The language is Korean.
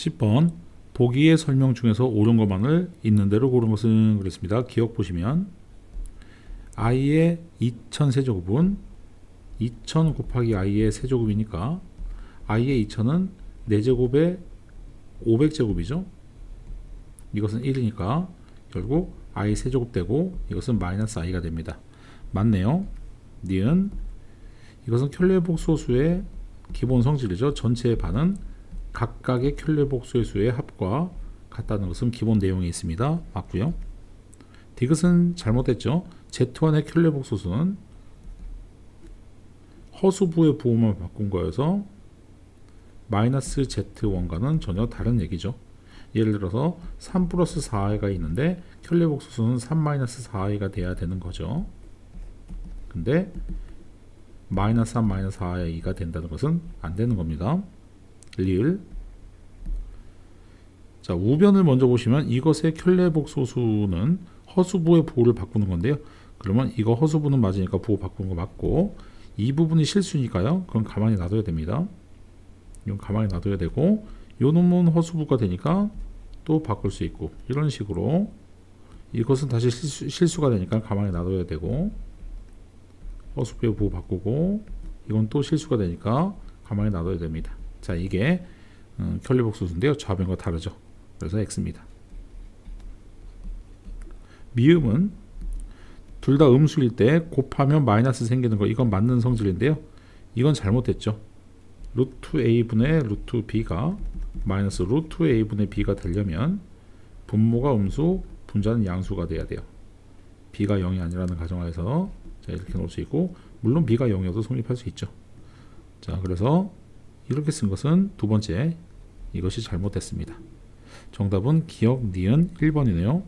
10번 보기의 설명 중에서 옳은 것만을 있는 대로 고른 것은 그랬습니다. 기억 보시면 i의 2000 세제곱은 2000 곱하기 i의 세제곱이니까 i의 2000은 4제곱에 500제곱이죠. 이것은 1이니까 결국 i 세제곱 되고 이것은 마이너스 i가 됩니다. 맞네요. 니은 이것은 켤레 복 소수의 기본 성질이죠. 전체의 반은 각각의 켤레복 수의 수의 합과 같다는 것은 기본 내용에 있습니다. 맞고요. 디귿은 잘못됐죠. Z1의 켤레복 소수는 허수부의 부호만 바꾼 거여서 마이너스 Z1과는 전혀 다른 얘기죠. 예를 들어서 3 플러스 4i가 있는데 켤레복 소수는 3 마이너스 4i가 돼야 되는 거죠. 근데 마이너스 3 마이너스 4i가 된다는 것은 안 되는 겁니다. 리을 자 우변을 먼저 보시면 이것의 켤레복 소수는 허수부의 부호를 바꾸는 건데요. 그러면 이거 허수부는 맞으니까 부호 바꾸는 거 맞고 이 부분이 실수니까요. 그건 가만히 놔둬야 됩니다. 이건 가만히 놔둬야 되고 요 놈은 허수부가 되니까 또 바꿀 수 있고 이런 식으로 이것은 다시 실수, 실수가 되니까 가만히 놔둬야 되고 허수부의 부호 바꾸고 이건 또 실수가 되니까 가만히 놔둬야 됩니다. 자 이게 음, 켤레복수수인데요. 좌변과 다르죠. 그래서 x입니다. 미음은 둘 다 음수일 때 곱하면 마이너스 생기는 거 이건 맞는 성질인데요. 이건 잘못됐죠. 루트 a분의 루트 b가 마이너스 루트 a분의 b가 되려면 분모가 음수, 분자는 양수가 돼야 돼요. b가 0이 아니라는 가정하에서 자 이렇게 놓을 수 있고 물론 b가 0이어도 성립할 수 있죠. 자 그래서 이렇게 쓴 것은 두 번째 이것이 잘못됐습니다. 정답은 기억 니은 1번이네요.